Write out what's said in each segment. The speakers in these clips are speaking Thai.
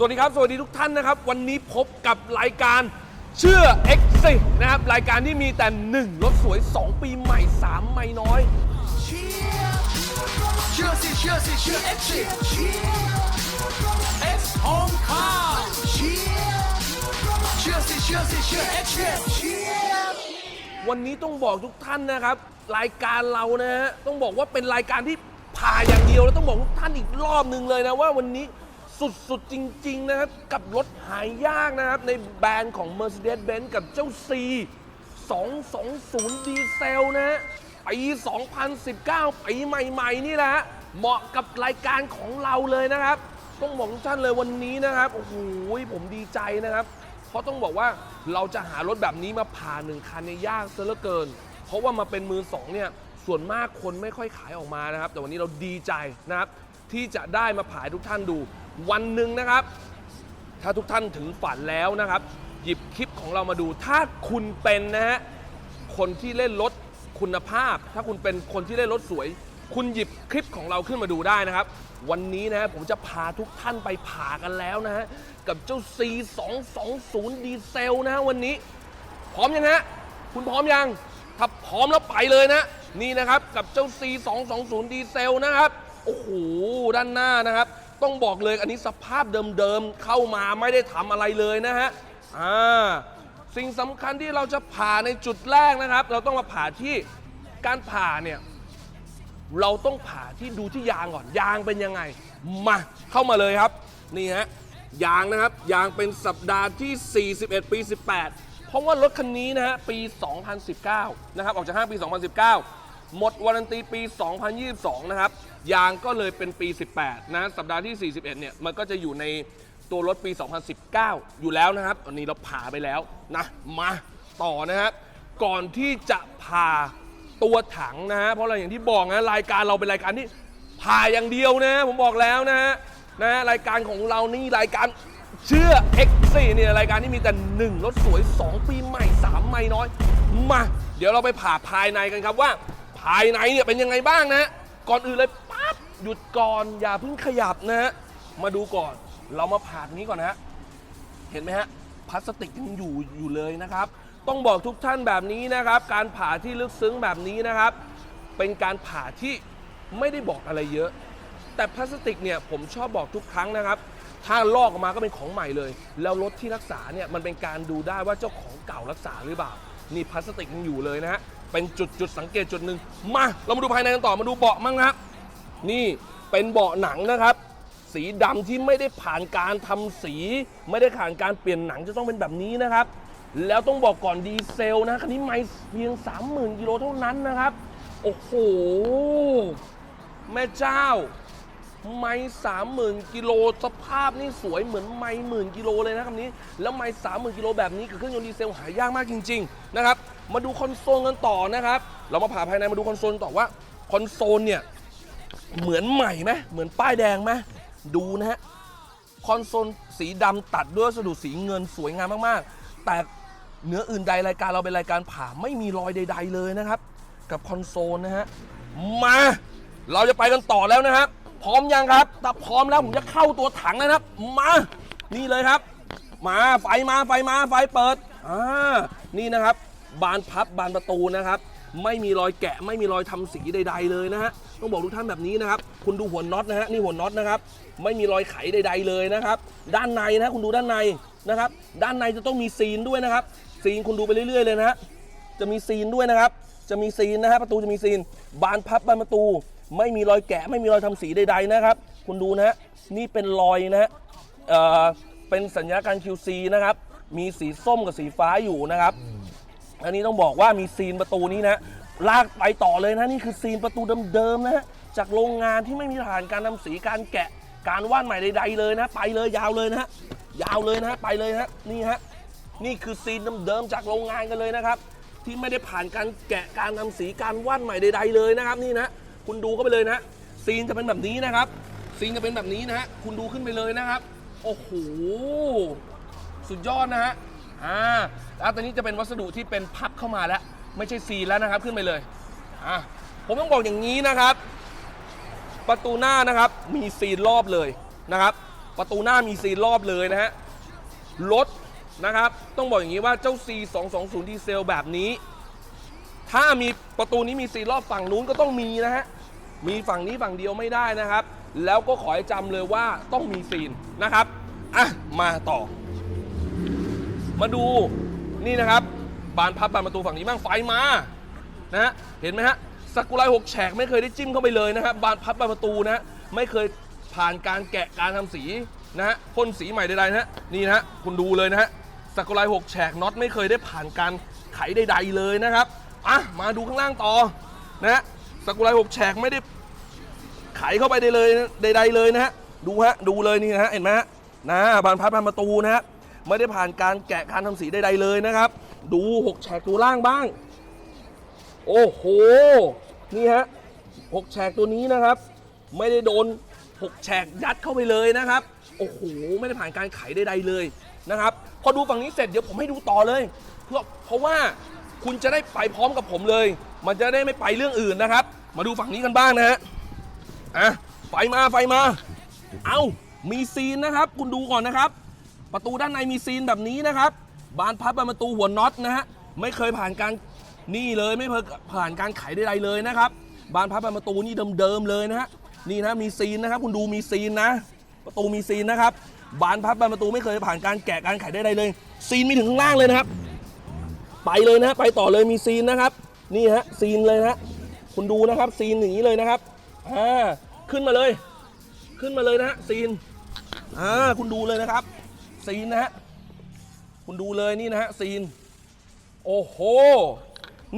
สวัสดีครับ สวัสดีทุกท่านนะครับ วันนี้พบกับรายการเชื่อ X นะครับ รายการที่มีแต่ 1 รถสวย 2 ปีใหม่ 3 ไม่น้อย เชื่อสิเชื่อสิเชื่อเอ็กซ์สิเอ็กซ์ฮองคาเชื่อสิเชื่อสิเชื่อเอ็กซ์สิวันนี้ต้องบอกทุกท่านนะครับ รายการเรานะฮะต้องบอกว่าเป็นรายการที่ผ่าอย่างเดียวแล้วต้องบอกทุกท่านอีกรอบหนึ่งเลยนะว่าวันนี้ สุดๆ จริง ๆ นะครับ กับรถหายากนะครับ ในแบรนด์ของ Mercedes-Benz กับเจ้า C 220 ดีเซลนะฮะปี 2019 ปีใหม่ ๆ นี่แหละเหมาะกับรายการของเราเลยนะครับ ต้องบอกทุกท่านเลยวันนี้นะครับ โอ้โห ผมดีใจนะครับ เพราะต้องบอกว่าเราจะหารถแบบนี้มาผ่าหนึ่งคันเนี่ยยากซะเหลือเกิน เพราะว่ามาเป็นมือสองเนี่ย ส่วนมากคนไม่ค่อยขายออกมานะครับ แต่วันนี้เราดีใจนะครับ ที่จะได้มาผ่าให้ทุกท่านดู วันหนึ่งนะครับ ถ้าทุกท่านถึงฝันแล้วนะครับ หยิบคลิปของเรามาดู ถ้าคุณเป็นนะฮะคนที่เล่นรถคุณภาพ ถ้าคุณเป็นคนที่เล่นรถสวย คุณหยิบคลิปของเราขึ้นมาดูได้นะครับ วันนี้นะฮะผมจะพาทุกท่านไปผ่ากันแล้วนะฮะกับเจ้า C 2 2 0 ดีเซลนะฮะวันนี้ พร้อมยังฮะคุณพร้อมยังถ้าพร้อมแล้วไปเลยนะ นี่นะครับกับเจ้า C 2 2 0 ดีเซลนะครับโอ้โหด้านหน้านะครับ ต้องบอกเลยอันนี้สภาพเดิมๆเข้ามาไม่ได้ทำอะไรเลยนะฮะอ่าสิ่งสำคัญที่เราจะผ่าในจุดแรกนะครับ เราต้องมาผ่าที่การผ่าเนี่ยเราต้องผ่าที่ดูที่ยางก่อนยางเป็นยังไง มาเข้ามาเลยครับนี่ฮะยางนะครับยางเป็นสัปดาห์ที่ 41 ปี 18 เพราะว่ารถคันนี้นะฮะปี 2019 นะครับออกจากห้างปี 2019 หมดวารันตีปี 2022 นะครับ ยางก็เลยเป็นปี 18 นะ สัปดาห์ที่ 41 เนี่ย มันก็จะอยู่ในตัวรถปี 2019 อยู่แล้วนะครับตอนนี้เราผ่าไปแล้วนะ มาต่อนะครับ ก่อนที่จะผ่าตัวถังนะฮะ เพราะอะไรอย่างที่บอกนะ รายการเราเป็นรายการที่ผ่าอย่างเดียวนะ ผมบอกแล้วนะฮะ นะ รายการของเรานี่รายการเชื่อ X4 เนี่ยรายการที่มีแต่หนึ่งรถสวย 2 ปีใหม่ 3 ไม่น้อย มา เดี๋ยวเราไปผ่าภายในกันครับว่า ภายในเนี่ยเป็นยังไงบ้างนะ ก่อนอื่นเลยปั๊บหยุดก่อนอย่าเพิ่งขยับนะฮะมาดูก่อนเรามาผ่าตรงนี้ก่อนนะฮะเห็นไหมฮะพลาสติกยังอยู่อยู่เลยนะครับ ต้องบอกทุกท่านแบบนี้นะครับ การผ่าที่ลึกซึ้งแบบนี้นะครับ เป็นการผ่าที่ไม่ได้บอกอะไรเยอะ แต่พลาสติกเนี่ยผมชอบบอกทุกครั้งนะครับ ถ้าลอกออกมาก็เป็นของใหม่เลย แล้วรถที่รักษาเนี่ยมันเป็นการดูได้ว่าเจ้าของเก่ารักษาหรือเปล่านี่พลาสติกยังอยู่เลยนะฮะ เป็นจุดจุดสังเกตจุดหนึ่งมาเรามาดูภายในกันต่อมาดูเบาะมั่งนะครับนี่เป็นเบาะหนังนะครับ สีดำที่ไม่ได้ผ่านการทำสี ไม่ได้ผ่านการเปลี่ยนหนังจะต้องเป็นแบบนี้นะครับ แล้วต้องบอกก่อนดีเซลนะคันนี้ไม่เพียง 30,000กิโลเท่านั้นนะครับ โอ้โห แม่เจ้า ไม่สามหมื่นกิโลสภาพนี่สวยเหมือนไม่หมื่นกิโลเลยนะคำนี้ แล้วไม่สามหมื่นกิโลแบบนี้กับเครื่องยนต์ดีเซลหายากมากจริง ๆ นะครับ มาดูคอนโซลกันต่อนะครับ เรามาผ่าภายในมาดูคอนโซลต่อว่าคอนโซลเนี่ยเหมือนใหม่ไหมเหมือนป้ายแดงไหมดูนะฮะคอนโซลสีดำตัดด้วยวัสดุสีเงินสวยงามมากๆ แต่เหนืออื่นใดรายการเราเป็นรายการผ่าไม่มีรอยใด ๆ เลยนะครับ กับคอนโซลนะฮะมาเราจะไปกันต่อแล้วนะครับ พร้อมยังครับถ้าพร้อมแล้วผมจะเข้าตัวถังนะครับ มานี่เลยครับ มาไฟมาไฟมาไฟเปิดอ่านี่นะครับ บานพับบานประตูนะครับ ไม่มีรอยแกะไม่มีรอยทำสีใด ๆ เลยนะฮะต้องบอกทุกท่านแบบนี้นะครับคุณดูหัวน็อตนะฮะนี่หัวน็อตนะครับไม่มีรอยไขใด ๆ เลยนะครับ ด้านในนะคุณดูด้านในนะครับ ด้านในจะต้องมีซีนด้วยนะครับ ซีนคุณดูไปเรื่อย ๆ เลยนะฮะจะมีซีนด้วยนะครับ จะมีซีนนะฮะประตูจะมีซีน บานพับบานประตู ไม่มีรอยแกะ ไม่มีรอยทำสีใด ๆ นะครับ คุณดูนะฮะนี่เป็นรอยนะฮะเป็นสัญญาการ QC นะครับ มีสีส้มกับสีฟ้าอยู่นะครับ อันนี้ต้องบอกว่ามีซีนประตูนี้นะลากไปต่อเลยนะนี่คือซีนประตูเดิมๆนะฮะจากโรงงานที่ไม่มีผ่านการทำสีการแกะการวาดใหม่ใดๆเลยนะ ไปเลยยาวเลยนะฮะยาวเลยนะฮะไปเลยฮะนี่ฮะนี่คือซีนเดิมๆจากโรงงานกันเลยนะครับ ที่ไม่ได้ผ่านการแกะการทำสีการวาดใหม่ใด ๆ เลยนะครับ นี่นะคุณดูเข้าไปเลยนะซีนจะเป็นแบบนี้นะครับ ซีนจะเป็นแบบนี้นะฮะคุณดูขึ้นไปเลยนะครับ โอ้โหสุดยอดนะฮะ อ่าแล้วตอนนี้จะเป็นวัสดุที่เป็นพับเข้ามาแล้ว ไม่ใช่ซีนแล้วนะครับขึ้นไปเลยอะผมต้องบอกอย่างนี้นะครับ ประตูหน้านะครับมีซีนรอบเลยนะครับ ประตูหน้ามีซีนรอบเลยนะฮะรถนะครับต้องบอกอย่างนี้ว่าเจ้า C220 ดีเซลแบบนี้ ถ้ามีประตูนี้มีซีนรอบฝั่งนู้นก็ต้องมีนะฮะมีฝั่งนี้ฝั่งเดียวไม่ได้นะครับ แล้วก็ขอให้จำเลยว่าต้องมีซีนนะครับอะมาต่อ มาดูนี่นะครับ บานพับบานประตูฝั่งนี้บ้างไฟมานะฮะเห็นไหมฮะสักุไลหกแฉกไม่เคยได้จิ้มเข้าไปเลยนะครับบานพับบานประตูนะฮะไม่เคยผ่านการแกะการทำสีนะฮะพ่นสีใหม่ใดๆนะฮะนี่นะฮะคุณดูเลยนะฮะสักุไลหกแฉกน็อตไม่เคยได้ผ่านการไขใด ๆเลยนะครับอะมาดูข้างล่างต่อนะฮะสกุไลหกแฉกไม่ได้ไขเข้าไปได้เลยใด ๆเลยนะฮะดูฮะดูเลยนี่นะฮะเห็นไหมฮะนะบานพับบานประตูนะฮะ ไม่ได้ผ่านการแกะการทำสีใดๆเลยนะครับ ดูหกแฉกตัวล่างบ้าง โอ้โห นี่ฮะหกแฉกตัวนี้นะครับ ไม่ได้โดนหกแฉกยัดเข้าไปเลยนะครับ โอ้โห ไม่ได้ผ่านการไขใดๆเลยนะครับ พอดูฝั่งนี้เสร็จเดี๋ยวผมให้ดูต่อเลย เพื่อเพราะว่าคุณจะได้ไปพร้อมกับผมเลย มันจะได้ไม่ไปเรื่องอื่นนะครับ มาดูฝั่งนี้กันบ้างนะฮะ อะ ไฟมาไฟมา เอามีซีนนะครับ คุณดูก่อนนะครับ ประตูด้านในมีซีนแบบนี้นะครับ บานพับบานประตูหัวน็อตนะฮะไม่เคยผ่านการนี่เลยไม่เคยผ่านการไขใดๆเลยนะครับ บานพับบานประตูนี่เดิมๆเลยนะฮะนี่นะมีซีนนะครับ คุณดูมีซีนนะ ประตูมีซีนนะครับ บานพับบานประตูไม่เคยผ่านการแกะการไขใดๆเลย ซีนมีถึงข้างล่างเลยนะครับ ไปเลยนะไปต่อเลยมีซีนนะครับ นี่ฮะซีนเลยนะฮะคุณดูนะครับซีนอย่างนี้เลยนะครับอ่าขึ้นมาเลย ขึ้นมาเลยนะฮะซีนอ่าคุณดูเลยนะครับ ซีนนะฮะ คุณดูเลยนี่นะฮะซีน โอ้โห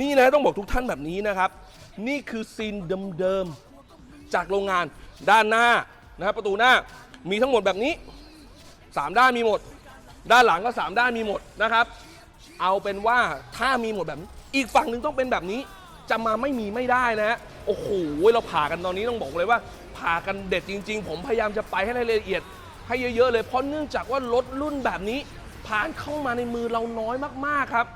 นี่นะต้องบอกทุกท่านแบบนี้นะครับ นี่คือซีนเดิมๆ จากโรงงานด้านหน้านะครับประตูหน้ามีทั้งหมดแบบนี้ 3 ด้านมีหมด ด้านหลังก็ 3 ด้านมีหมดนะครับ เอาเป็นว่าถ้ามีหมดแบบนี้ อีกฝั่งหนึ่งต้องเป็นแบบนี้ จะมาไม่มีไม่ได้นะฮะโอ้โหเราผ่ากันตอนนี้ต้องบอกเลยว่าผ่ากันเด็ดจริง ๆ ผมพยายามจะไปให้รายละเอียด ให้เยอะๆเลยเพราะเนื่องจากว่ารถรุ่นแบบนี้ ผ่านเข้ามาในมือเราน้อยมากๆครับ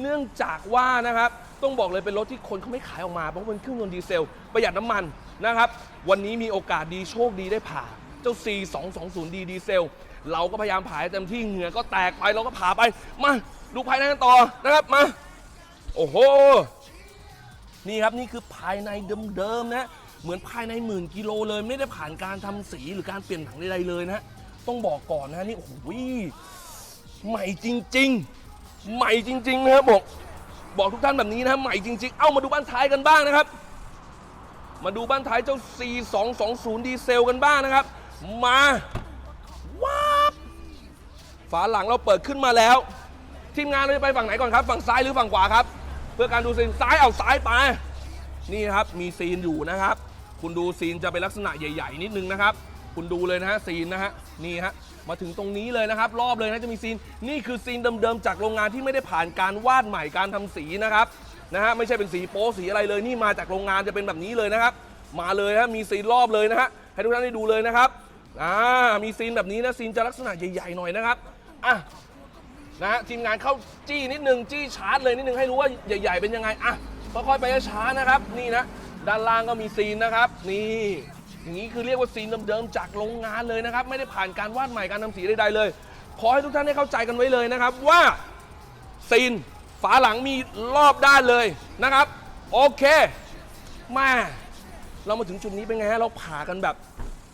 เนื่องจากว่านะครับต้องบอกเลยเป็นรถที่คนเขาไม่ขายออกมาเพราะเป็นเครื่องยนต์ดีเซล ประหยัดน้ำมันนะครับ วันนี้มีโอกาสดีโชคดีได้ผ่าเจ้า C 2 2 0 D ดีเซล เราก็พยายามผ่าเต็มที่เหงื่อก็แตกไปเราก็ผ่าไปมาดูภายในกันต่อนะครับมาโอ้โหนี่ครับนี่คือภายในเดิมๆนะเหมือนภายในหมื่นกิโลเลย ไม่ได้ผ่านการทำสีหรือการเปลี่ยนถังใดๆเลยนะ ต้องบอกก่อนนะนี่โอ้โหใหม่จริง ๆ ใหม่จริง ๆ นะครับบอกบอกทุกท่านแบบนี้นะใหม่จริง ๆ เอ้ามาดูบ้านท้ายกันบ้างนะครับ มาดูบ้านท้ายเจ้า C 2 2 0 ดีเซลกันบ้างนะครับ มาว้าฝาหลังเราเปิดขึ้นมาแล้ว ทีมงานเราจะไปฝั่งไหนก่อนครับ ฝั่งซ้ายหรือฝั่งขวาครับ เพื่อการดูซีนซ้ายเอาซ้ายไป นี่ครับมีซีนอยู่นะครับ คุณดูซีนจะเป็นลักษณะใหญ่ ๆ นิดนึงนะครับ คุณดูเลยนะฮะซีนนะฮะ นี่ฮะมาถึงตรงนี้เลยนะครับ รอบเลยนะจะมีซีนนี่คือซีนเดิมๆจากโรงงานที่ไม่ได้ผ่านการวาดใหม่การทำสีนะครับนะฮะไม่ใช่เป็นสีโป๊สีอะไรเลยนี่มาจากโรงงานจะเป็นแบบนี้เลยนะครับ มาเลยนะมีซีนรอบเลยนะฮะให้ทุกท่านได้ดูเลยนะครับอ่ามีซีนแบบนี้นะซีนจะลักษณะใหญ่ๆหน่อยนะครับอะนะฮะทีมงานเข้าจี้นิดนึงจี้ชาร์จเลยนิดนึงให้รู้ว่าใหญ่ ๆ เป็นยังไงอะค่อยๆไปช้าๆนะครับ นี่นะด้านล่างก็มีซีนนะครับ นี่ อย่างนี้คือเรียกว่าซีนเดิมๆจากโรงงานเลยนะครับ ไม่ได้ผ่านการวาดใหม่การทำสีใดๆเลย ขอให้ทุกท่านได้เข้าใจกันไว้เลยนะครับว่าซีนฝาหลังมีรอบด้านเลยนะครับ โอเคมาเรามาถึงจุดนี้เป็นไงฮะเราผ่ากันแบบ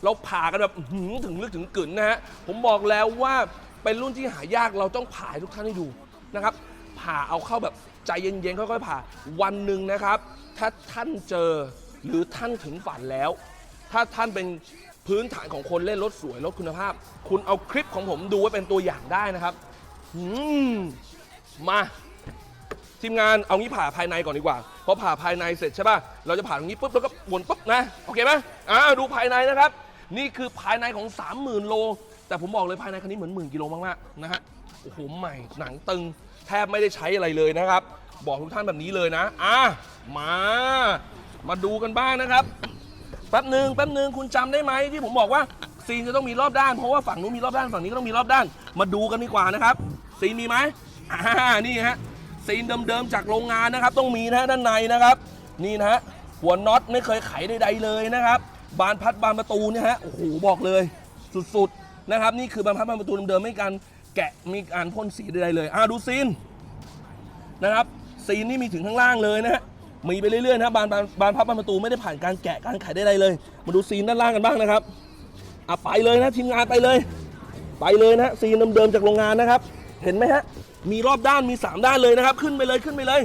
เราผ่ากันแบบหือถึงลึกถึงกึ่นนะฮะผมบอกแล้วว่าเป็นรุ่นที่หายากเราต้องผ่าให้ทุกท่านให้ดูนะครับผ่าเอาเข้าแบบใจเย็นๆค่อยๆผ่าวันหนึ่งนะครับ ถ้าท่านเจอหรือท่านถึงฝันแล้ว ถ้าท่านเป็นพื้นฐานของคนเล่นรถสวยรถคุณภาพ คุณเอาคลิปของผมดูไว้เป็นตัวอย่างได้นะครับมมาทีมงานเอางี้ผ่าภายในก่อนดีกว่าพอผ่าภายในเสร็จใช่ป่ะเราจะผ่าตรงนี้ปุ๊บแล้วก็วนปุ๊บนะโอเคไหมอ่าดูภายในนะครับ นี่คือภายในของ 30,000 โล แต่ผมบอกเลยภายในคันนี้เหมือนหมื่นกิโลมากๆนะฮะโอ้โหใหม่หนังตึง แทบไม่ได้ใช้อะไรเลยนะครับ บอกทุกท่านแบบนี้เลยนะอะมา มาดูกันบ้างนะครับ แป๊บหนึ่งแป๊บหนึ่งคุณจำได้ไหมที่ผมบอกว่าซีนจะต้องมีรอบด้าน เพราะว่าฝั่งนู้นมีรอบด้านฝั่งนี้ก็ต้องมีรอบด้าน มาดูกันดีกว่านะครับ ซีนมีไหมอ่านี่ฮะซีนเดิมๆจากโรงงานนะครับ ต้องมีนะฮะด้านในนะครับ นี่นะฮะหัวน็อตไม่เคยไขใดๆเลยนะครับ บานพัดบานประตูเนี่ยฮะโอ้โหบอกเลยสุดๆนะครับ นี่คือบานพับบานประตูเดิมๆไม่การแกะมีการพ่นสีใดๆเลยอ่าดูซีนนะครับซีนนี่มีถึงข้างล่างเลยนะฮะ มีไปเรื่อยๆนะบานบานบานพับบานประตูไม่ได้ผ่านการแกะการไขใดๆเลย มาดูซีนด้านล่างกันบ้างนะครับอะไปเลยนะทีมงานไปเลย ไปเลยนะฮะซีนเดิมๆจากโรงงานนะครับ เห็นไหมฮะมีรอบด้านมี 3 ด้านเลยนะครับ ขึ้นไปเลยขึ้นไปเลย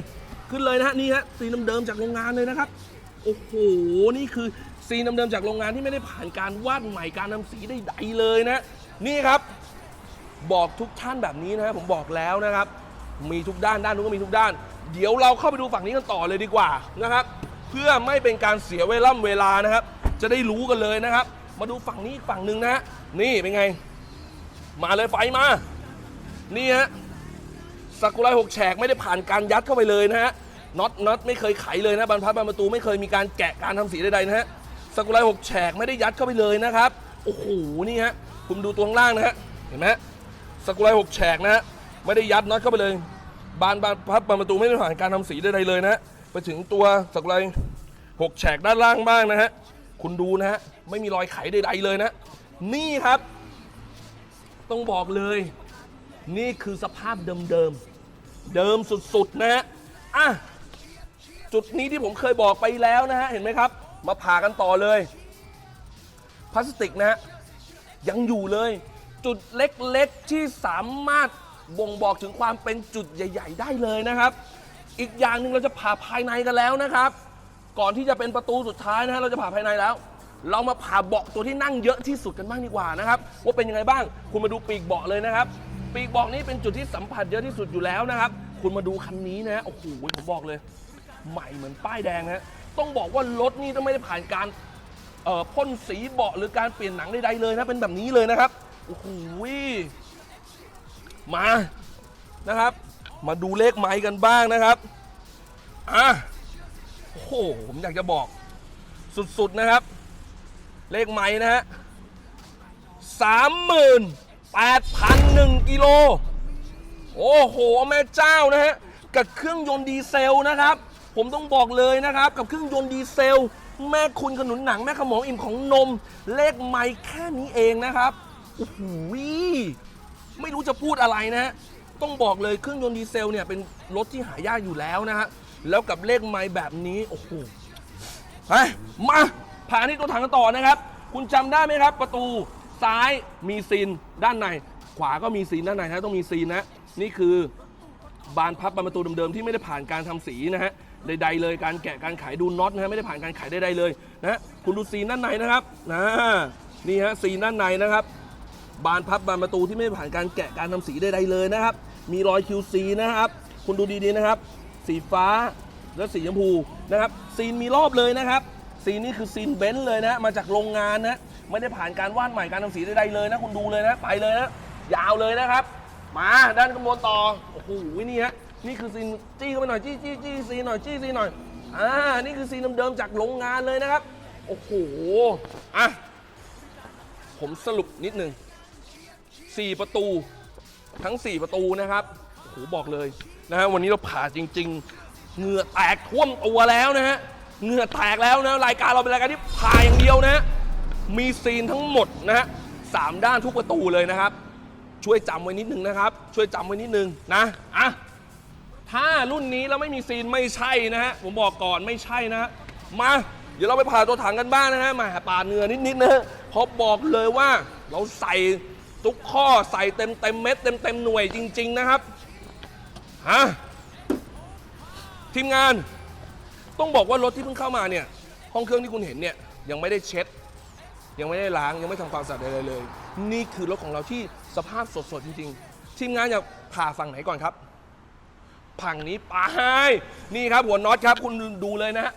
ขึ้นเลยนะฮะนี่ฮะซีนเดิมๆจากโรงงานเลยนะครับโอ้โหนี่คือซีนเดิมๆจากโรงงานที่ไม่ได้ผ่านการวาดใหม่การทำสีใดๆเลยนะ นี่ครับ บอกทุกท่านแบบนี้นะครับผมบอกแล้วนะครับ มีทุกด้านด้านนู้นก็มีทุกด้าน เดี๋ยวเราเข้าไปดูฝั่งนี้กันต่อเลยดีกว่านะครับ เพื่อไม่เป็นการเสียเวลาเวลานะครับ จะได้รู้กันเลยนะครับ มาดูฝั่งนี้อีกฝั่งหนึ่งนะฮะนี่เป็นไง มาเลยไฟมา นี่ฮะสกุไรหกแฉกไม่ได้ผ่านการยัดเข้าไปเลยนะฮะน็อตน็อตไม่เคยไขเลยนะบานพับบานประตูไม่เคยมีการแกะการทำสีใดๆนะฮะสกุไรหกแฉกไม่ได้ยัดเข้าไปเลยนะครับโอ้โหนี่ฮะคุณดูตัวข้างล่างนะฮะเห็นไหมฮะสกุไรหกแฉกนะฮะไม่ได้ยัดน็อตเข้าไปเลย บานบานพับบานประตูไม่ได้ผ่านการทำสีใดๆเลยนะฮะไปถึงตัวสกุไรหกแฉกด้านล่างบ้างนะฮะคุณดูนะฮะไม่มีรอยไขใดๆเลยนะ นี่ครับ ต้องบอกเลย นี่คือสภาพเดิมๆเดิมสุดๆนะฮะอะจุดนี้ที่ผมเคยบอกไปแล้วนะฮะเห็นไหมครับ มาผ่ากันต่อเลยพลาสติกนะฮะยังอยู่เลย จุดเล็กๆที่สามารถ บ่งบอกถึงความเป็นจุดใหญ่ ๆ ได้เลยนะครับ อีกอย่างหนึ่งเราจะผ่าภายในกันแล้วนะครับ ก่อนที่จะเป็นประตูสุดท้ายนะฮะเราจะผ่าภายในแล้ว เรามาผ่าเบาะตัวที่นั่งเยอะที่สุดกันบ้างดีกว่านะครับว่าเป็นยังไงบ้าง คุณมาดูปีกเบาะเลยนะครับ ปีกเบาะนี้เป็นจุดที่สัมผัสเยอะที่สุดอยู่แล้วนะครับ คุณมาดูคันนี้นะฮะโอ้โหผมบอกเลย ใหม่เหมือนป้ายแดงนะฮะต้องบอกว่ารถนี่ต้องไม่ได้ผ่านการเอ่อพ่นสีเบาะหรือการเปลี่ยนหนังใดๆเลยนะเป็นแบบนี้เลยนะครับโอ้โห มานะครับ มาดูเลขไม้กันบ้างนะครับอะโอ้โหผมอยากจะบอกสุด ๆ นะครับ เลขไม้นะฮะสามหมื่นแปดพันหนึ่งกิโลโอ้โหแม่เจ้านะฮะกับเครื่องยนต์ดีเซลนะครับ ผมต้องบอกเลยนะครับ กับเครื่องยนต์ดีเซล แม่คุณขนุนหนังแม่ขมองอิ่มของนม เลขไม่แค่นี้เองนะครับโอ้โห ไม่รู้จะพูดอะไรนะฮะต้องบอกเลยเครื่องยนต์ดีเซลเนี่ยเป็นรถที่หายากอยู่แล้วนะฮะแล้วกับเลขไม้แบบนี้โอ้โหไปมาผ่านที่ตัวถังกันต่อนะครับ คุณจำได้ไหมครับ ประตูซ้ายมีซีนด้านใน ขวาก็มีซีนด้านในนะต้องมีซีนนะนี่คือบานพับบานประตูเดิมๆที่ไม่ได้ผ่านการทำสีนะฮะใดๆเลยการแกะการไขดูน็อตนะฮะไม่ได้ผ่านการไขใดๆเลยนะฮะคุณดูซีนด้านในนะครับนะนี่ฮะซีนด้านในนะครับ บานพับบานประตูที่ไม่ผ่านการแกะการทำสีใดๆเลยนะครับ มีรอย QC นะครับ คุณดูดีๆนะครับ สีฟ้าและสีชมพูนะครับ ซีนมีรอบเลยนะครับ ซีนนี่คือซีนเบนซ์เลยนะ มาจากโรงงานนะไม่ได้ผ่านการวาดใหม่การทำสีใดๆเลยนะ คุณดูเลยนะ ไปเลยนะ ยาวเลยนะครับ มาด้านข้างบนต่อ โอ้โห นี่ฮะ นี่คือซีนจี้เข้าไปหน่อย จี้จี้จี้ซีนหน่อย จี้ซีนหน่อย อ่า นี่คือซีนเดิมๆจากโรงงานเลยนะครับ โอ้โห อะ ผมสรุปนิดนึง 4 ประตูทั้ง 4 ประตูนะครับโอ้โหบอกเลยนะฮะวันนี้เราผ่าจริง ๆเหงื่อแตกท่วมตัวแล้วนะฮะเหงื่อแตกแล้วนะรายการเราเป็นรายการที่ผ่าอย่างเดียวนะฮะมีซีนทั้งหมดนะฮะสามด้านทุกประตูเลยนะครับ ช่วยจำไว้นิดนึงนะครับ ช่วยจำไว้นิดนึงนะอะถ้ารุ่นนี้แล้วไม่มีซีนไม่ใช่นะฮะผมบอกก่อนไม่ใช่นะฮะมา เดี๋ยวเราไปผ่าตัวถังกันบ้างนะฮะมาปาดเหงื่อนิดๆนะฮะเพราะบอกเลยว่าเราใส่ ทุกข้อใส่เต็มเต็มเม็ดเต็มเต็มหน่วยจริง ๆนะครับฮะทีมงานต้องบอกว่ารถที่เพิ่งเข้ามาเนี่ย ห้องเครื่องที่คุณเห็นเนี่ยยังไม่ได้เช็ด ยังไม่ได้ล้างยังไม่ทำความสะอาดอะไรเลย นี่คือรถของเราที่สภาพสดๆจริง ๆ ทีมงานอยากผ่าฝั่งไหนก่อนครับฝั่งนี้ไปนี่ครับหัวน็อตครับคุณดูเลยนะฮะ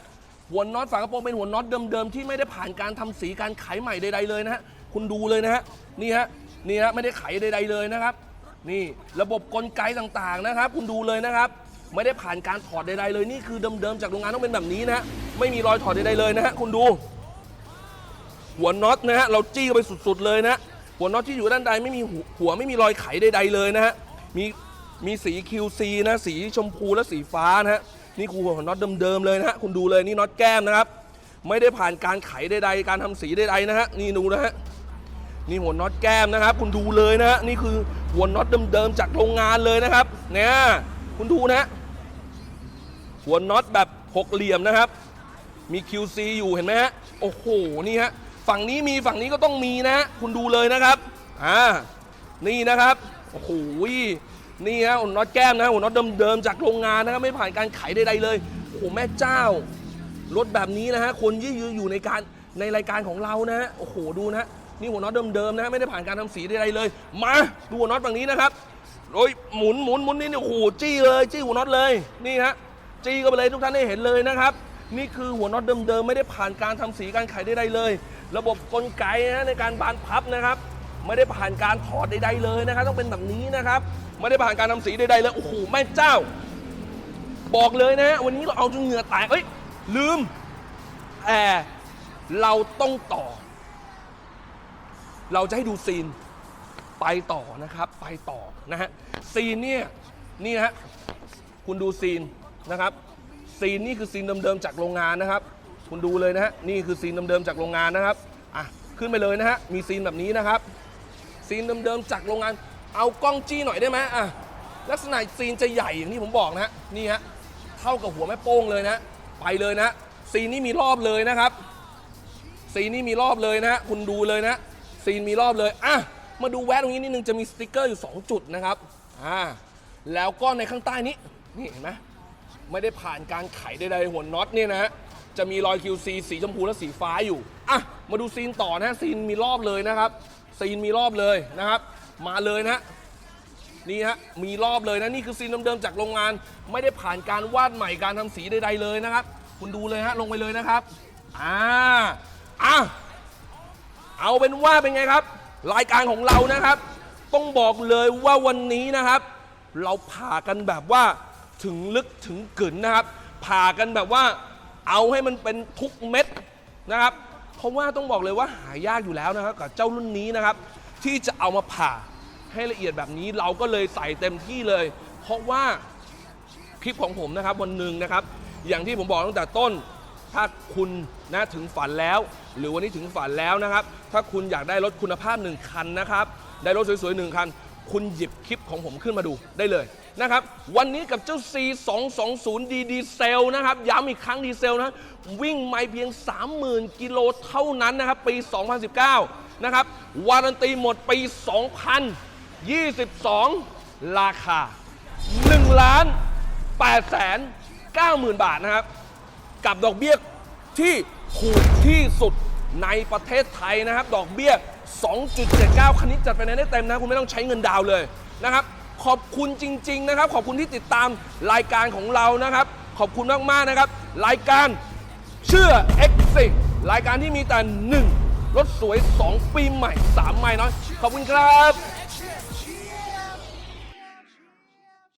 หัวน็อตฝากระโปรงเป็นหัวน็อตเดิมๆที่ไม่ได้ผ่านการทำสีการไขใหม่ใดๆเลยนะฮะคุณดูเลยนะฮะนี่ฮะ นี่ฮะไม่ได้ไขใดๆเลยนะครับ นี่ระบบกลไกต่างๆนะครับ คุณดูเลยนะครับ ไม่ได้ผ่านการถอดใดๆเลยนี่คือเดิมๆจากโรงงานต้องเป็นแบบนี้นะฮะไม่มีรอยถอดใดๆเลยนะฮะคุณดู หัวน็อตนะฮะเราจี้ไปสุดๆเลยนะหัวน็อตที่อยู่ด้านใดไม่มีหัวไม่มีรอยไขใดๆเลยนะฮะมีมีสี QC นะสีชมพูและสีฟ้านะฮะนี่คือหัวน็อตเดิมๆเลยนะฮะคุณดูเลยนี่น็อตแก้มนะครับ ไม่ได้ผ่านการไขใดๆการทำสีใดๆนะฮะนี่ดูนะฮะ นี่หัวน็อตแก้มนะครับ คุณดูเลยนะฮะนี่คือหัวน็อตเดิมๆจากโรงงานเลยนะครับเนี่ยคุณดูนะฮะหัวน็อตแบบหกเหลี่ยมนะครับ มี QC อยู่เห็นไหมฮะโอ้โหนี่ฮะฝั่งนี้มีฝั่งนี้ก็ต้องมีนะฮะคุณดูเลยนะครับอ่านี่นะครับโอ้โหนี่ฮะหัวน็อตแก้มนะหัวน็อตเดิมๆจากโรงงานนะครับไม่ผ่านการไขใดๆเลยโอ้โหแม่เจ้ารถแบบนี้นะฮะคนที่ยืนอยู่ในการในรายการของเรานะฮะโอ้โหดูนะฮะ นี่หัวน็อตเดิมๆนะฮะไม่ได้ผ่านการทำสีใดๆเลย มาดูหัวน็อตฝั่งนี้นะครับโอ้ยหมุนหมุนหมุนนี่เนี่ยโอ้โหจี้เลยจี้หัวน็อตเลยนี่ฮะจี้ก็ไปเลยทุกท่านได้เห็นเลยนะครับนี่คือหัวน็อตเดิมๆไม่ได้ผ่านการทำสีการไขใดๆเลย ระบบกลไกนะในการบานพับนะครับ ไม่ได้ผ่านการถอดใดๆเลยนะครับ ต้องเป็นแบบนี้นะครับ ไม่ได้ผ่านการทำสีใดๆเลยโอ้โหแม่เจ้า บอกเลยนะฮะวันนี้เราเอาจนเหงื่อแตกเอ้ยลืมแต่เราต้องต่อ เราจะให้ดูซีนไปต่อนะครับ ไปต่อนะฮะซีนเนี่ยนี่นะฮะคุณดูซีนนะครับซีนนี่คือซีนเดิมๆจากโรงงานนะครับ คุณดูเลยนะฮะนี่คือซีนเดิมๆจากโรงงานนะครับอะขึ้นไปเลยนะฮะมีซีนแบบนี้นะครับ ซีนเดิมๆจากโรงงาน เอากล้องจี้หน่อยได้ไหมอะลักษณะซีนจะใหญ่อย่างที่ผมบอกนะฮะนี่ฮะเท่ากับหัวแม่โป้งเลยนะ ไปเลยนะ ซีนนี้มีรอบเลยนะครับ ซีนนี้มีรอบเลยนะฮะคุณดูเลยนะ ซีนมีรอบเลยอะมาดูแวะตรงนี้นิดนึงจะมีสติกเกอร์อยู่ 2 จุดนะครับอ่าแล้วก็ในข้างใต้นี้นี่เห็นไหมไม่ได้ผ่านการไขใดๆหัวน็อตเนี่ยนะฮะจะมีรอย QC สีชมพูและสีฟ้าอยู่อะมาดูซีนต่อนะฮะซีนมีรอบเลยนะครับซีนมีรอบเลยนะครับ มาเลยนะฮะนี่ฮะมีรอบเลยนะนี่คือซีนเดิมๆจากโรงงาน ไม่ได้ผ่านการวาดใหม่การทำสีใดๆเลยนะครับ คุณดูเลยฮะลงไปเลยนะครับอ่าอะ เอาเป็นว่าเป็นไงครับ รายการของเรานะครับ ต้องบอกเลยว่าวันนี้นะครับ เราผ่ากันแบบว่าถึงลึกถึงกึ่นนะครับ ผ่ากันแบบว่า เอาให้มันเป็นทุกเม็ดนะครับ เพราะว่าต้องบอกเลยว่าหายากอยู่แล้วนะครับ กับเจ้ารุ่นนี้นะครับ ที่จะเอามาผ่าให้ละเอียดแบบนี้เราก็เลยใส่เต็มที่เลย เพราะว่าคลิปของผมนะครับวันหนึ่งนะครับ อย่างที่ผมบอกตั้งแต่ต้น ถ้าคุณนะถึงฝันแล้ว หรือวันนี้ถึงฝันแล้วนะครับ ถ้าคุณอยากได้รถคุณภาพหนึ่งคันนะครับ ได้รถสวยๆหนึ่งคัน คุณหยิบคลิปของผมขึ้นมาดูได้เลยนะครับ วันนี้กับเจ้า C 2 2 0 D ดีเซลนะครับ ย้ำอีกครั้งดีเซลนะ วิ่งไม่เพียง 30,000 กิโลเท่านั้นนะครับ ปี 2019 นะครับ วารันตีหมดปี 2022 ราคา1ล้าน8 9 0 0 0 0 บาทนะครับ กับดอกเบี้ยที่ถูกที่สุดในประเทศไทยนะครับ ดอกเบี้ย 2.79คันนี้จัดไปในได้เต็มนะ คุณไม่ต้องใช้เงินดาวเลยนะครับ ขอบคุณจริง ๆ นะครับ ขอบคุณที่ติดตามรายการของเรานะครับ ขอบคุณมากๆนะครับ รายการเชื่อ X รายการที่มีแต่1รถสวย 2 ปีใหม่ 3 ใหม่น้อยขอบคุณครับ